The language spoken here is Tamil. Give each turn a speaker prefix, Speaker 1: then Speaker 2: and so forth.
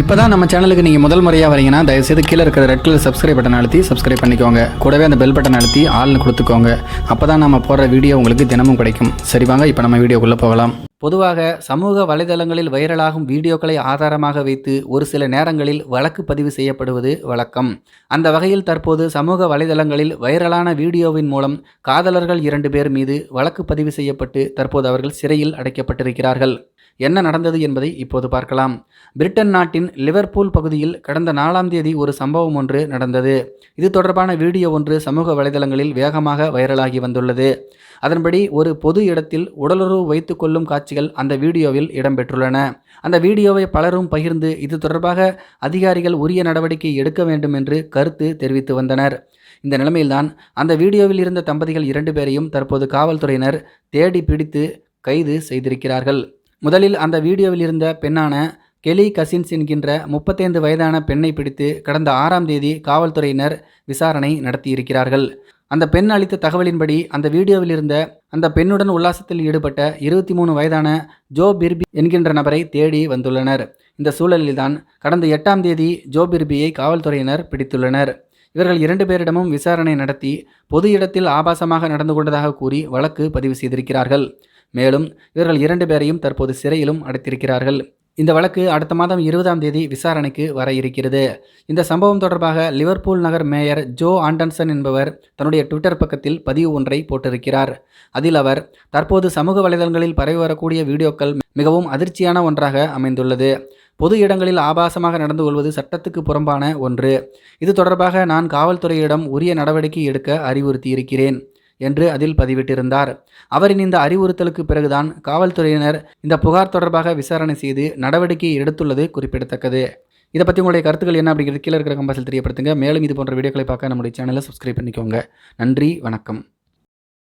Speaker 1: இப்போ தான் நம்ம சேனலுக்கு நீங்கள் முதல் முறையாக வரீங்கன்னா தயவுசெய்து கீழே இருக்கிற ரெட் கலர் சப்ஸ்கிரைப் பட்டன் அழுத்தி சப்ஸ்கிரைப் பண்ணிக்கோங்க. கூடவே அந்த பெல் பட்டன் அழுத்தி ஆள்னு கொடுத்துக்கோங்க. அப்போ தான் நம்ம போடுற வீடியோ உங்களுக்கு தினமும் கிடைக்கும். சரி வாங்க இப்போ நம்ம வீடியோக்குள்ளே போகலாம். பொதுவாக சமூக வலைதளங்களில் வைரலாகும் வீடியோக்களை ஆதாரமாக வைத்து ஒரு சில நேரங்களில் வழக்கு பதிவு செய்யப்படுவது வழக்கம். அந்த வகையில் தற்போது சமூக வலைதளங்களில் வைரலான வீடியோவின் மூலம் காதலர்கள் இரண்டு பேர் மீது வழக்கு பதிவு செய்யப்பட்டு தற்போது அவர்கள் சிறையில் அடைக்கப்பட்டிருக்கிறார்கள். என்ன நடந்தது என்பதை இப்போது பார்க்கலாம். பிரிட்டன் நாட்டின் லிவர்பூல் பகுதியில் கடந்த நாலாம் தேதி ஒரு சம்பவம் ஒன்று நடந்தது. இது தொடர்பான வீடியோ ஒன்று சமூக வலைதளங்களில் வேகமாக வைரலாகி வந்துள்ளது. அதன்படி ஒரு பொது இடத்தில் உடலுறவு வைத்து கொள்ளும் காட்சிகள் அந்த வீடியோவில் இடம்பெற்றுள்ளன. அந்த வீடியோவை பலரும் பகிர்ந்து இது தொடர்பாக அதிகாரிகள் உரிய நடவடிக்கை எடுக்க வேண்டும் என்று கருத்து தெரிவித்து வந்தனர். இந்த நிலைமையில்தான் அந்த வீடியோவில் இருந்த தம்பதிகள் இரண்டு பேரையும் தற்போது காவல்துறையினர் தேடி பிடித்து கைது செய்திருக்கிறார்கள். முதலில் அந்த வீடியோவில் இருந்த பெண்ணான கெலி கசின்ஸ் என்கின்ற முப்பத்தைந்து வயதான பெண்ணை பிடித்து கடந்த ஆறாம் தேதி காவல்துறையினர் விசாரணை நடத்தியிருக்கிறார்கள். அந்த பெண் அளித்த தகவலின்படி அந்த வீடியோவில் இருந்த அந்த பெண்ணுடன் உல்லாசத்தில் ஈடுபட்ட இருபத்தி மூணு வயதான ஜோ பிர்பி என்கின்ற நபரை தேடி வந்துள்ளனர். இந்த சூழலில்தான் கடந்த எட்டாம் தேதி ஜோ பிர்பியை காவல்துறையினர் பிடித்துள்ளனர். இவர்கள் இரண்டு பேரிடமும் விசாரணை நடத்தி பொது இடத்தில் ஆபாசமாக நடந்து கொண்டதாக கூறி வழக்கு பதிவு செய்திருக்கிறார்கள். மேலும் இவர்கள் இரண்டு பேரையும் தற்போது சிறையிலும் அடைத்திருக்கிறார்கள். இந்த வழக்கு அடுத்த மாதம் இருபதாம் தேதி விசாரணைக்கு வர இருக்கிறது. இந்த சம்பவம் தொடர்பாக லிவர்பூல் நகர் மேயர் ஜோ ஆண்டன்சன் என்பவர் தன்னுடைய ட்விட்டர் பக்கத்தில் பதிவு ஒன்றை போட்டிருக்கிறார். அதில் அவர் தற்போது சமூக வலைதளங்களில் பரவி வரக்கூடிய வீடியோக்கள் மிகவும் அதிர்ச்சியான ஒன்றாக அமைந்துள்ளது. பொது இடங்களில் ஆபாசமாக நடந்து கொள்வது சட்டத்துக்கு புறம்பான ஒன்று. இது தொடர்பாக நான் காவல்துறையிடம் உரிய நடவடிக்கை எடுக்க அறிவுறுத்தியிருக்கிறேன். என்று அதில் பதிவிட்டிருந்தார். அவரின் இந்த அறிவுறுத்தலுக்கு பிறகுதான் காவல்துறையினர் இந்த புகார் தொடர்பாக விசாரணை செய்து நடவடிக்கை எடுத்துள்ளது குறிப்பிடத்தக்கது. இதை பற்றி உங்களுடைய கருத்துக்கள் என்ன அப்படிங்கிறது கீழே இருக்கிற கம்பாசில் தெரியப்படுத்துங்க. மேலும் இது போன்ற வீடியோக்களை பார்க்க நம்முடைய சேனலை சப்ஸ்கிரைப் பண்ணிக்கோங்க. நன்றி வணக்கம்.